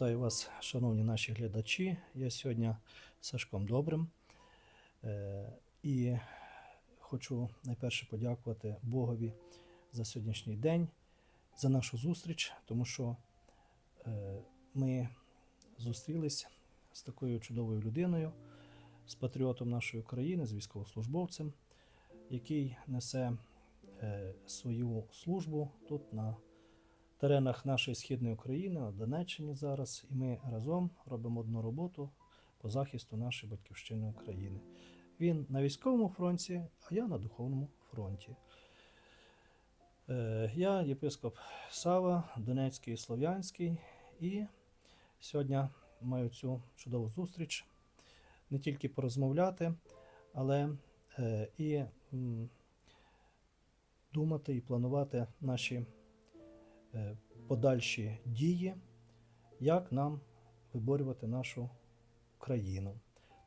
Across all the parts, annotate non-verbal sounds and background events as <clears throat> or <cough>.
Вітаю вас, шановні наші глядачі. Я сьогодні з Сашком Добрим. Е, І хочу найперше подякувати Богові за сьогоднішній день, за нашу зустріч, тому що е, ми зустрілись з такою чудовою людиною, з патріотом нашої України, з військовослужбовцем, який несе е, свою службу тут на теренах нашої східної України, на Донеччині зараз, і ми разом робимо одну роботу по захисту нашої батьківщини України. Він на військовому фронті, а я на духовному фронті. Е, Я єпископ Сава, Донецький і Слов'янський, і сьогодні маю цю чудову зустріч не тільки порозмовляти, але е, і думати і планувати наші подальші дії, як нам виборювати нашу країну.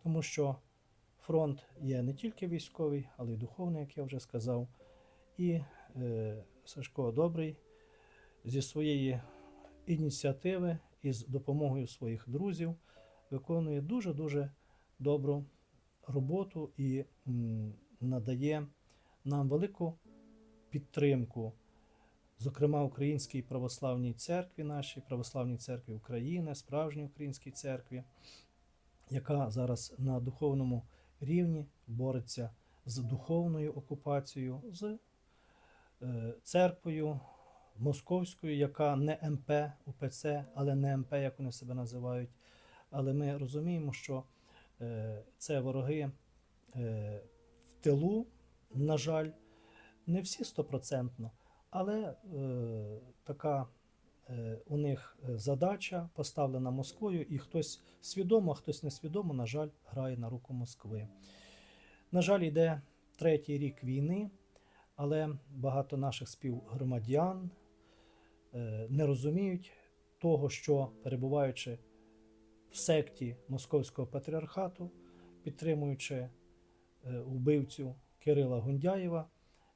Тому що фронт є не тільки військовий, але й духовний, як я вже сказав. І е, Сашко Добрий зі своєї ініціативи і з допомогою своїх друзів виконує дуже-дуже добру роботу і надає нам велику підтримку зокрема Українській православній церкві, нашій православній церкві України, справжній українській церкві, яка зараз на духовному рівні бореться з духовною окупацією, з е, церквою московською, яка не МП УПЦ, але не МП, як вони себе називають. Але ми розуміємо, що е, це вороги е, в тилу, на жаль, не всі стопроцентно. Але е, така е, у них задача поставлена Москвою, і хтось свідомо, а хтось несвідомо, на жаль, грає на руку Москви. На жаль, йде третій рік війни, але багато наших співгромадян е, не розуміють того, що перебуваючи в секті Московського патріархату, підтримуючи е, вбивцю Кирила Гундяєва,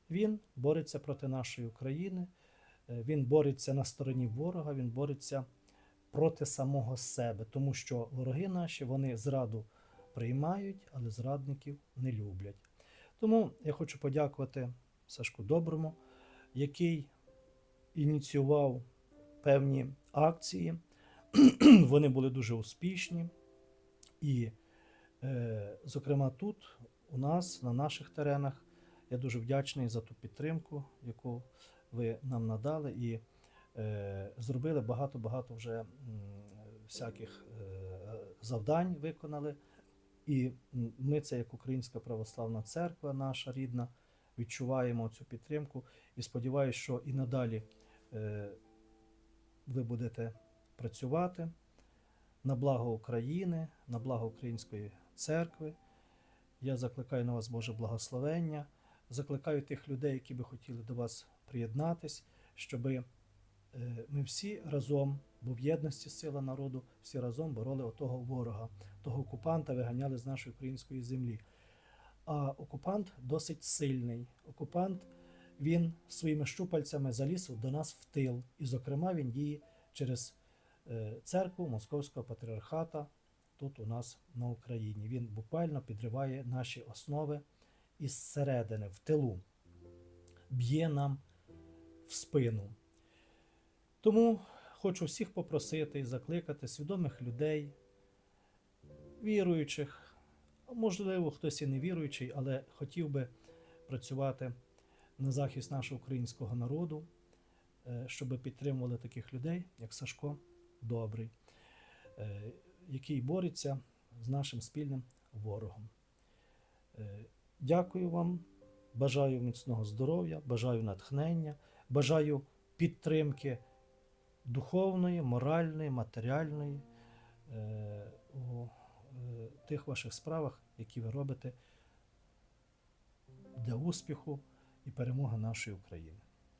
він бореться проти нашої України, е, він бореться на стороні ворога, він бореться проти самого себе, тому що вороги наші вони зраду приймають, але зрадників не люблять. Тому я хочу подякувати Сашку Доброму, який ініціював певні акції. <clears throat> Вони були дуже успішні. І, е, зокрема, тут, у нас, на наших теренах, я дуже вдячний за ту підтримку, яку ви нам надали, і е, зробили багато-багато вже всяких е, завдань виконали. І ми, це як Українська православна церква, наша рідна, відчуваємо цю підтримку і сподіваюся, що і надалі е, ви будете працювати на благо України, на благо Української церкви. Я закликаю на вас Боже благословення закликаю тих людей, які би хотіли до вас приєднатись, щоб ми всі разом, бо в єдності сила народу, всі разом бороли отого ворога, того окупанта виганяли з нашої української землі. А окупант досить сильний. Окупант він своїми щупальцями заліз до нас в тил. І, зокрема, він діє через е, церкву Московського патріархата тут у нас на Україні. Він буквально підриває наші основи із середини, в тилу, б'є нам в спину. Тому хочу всіх попросити і закликати свідомих людей, віруючих, можливо, хтось і не віруючий, але хотів би працювати на захист нашого українського народу, е, щоб підтримували таких людей, як Сашко Добрий, е, який бореться з нашим спільним ворогом. Дякую вам, бажаю міцного здоров'я, бажаю натхнення, бажаю підтримки духовної, моральної, матеріальної е, у е, тих ваших справах, які ви робите для успіху і перемоги нашої України.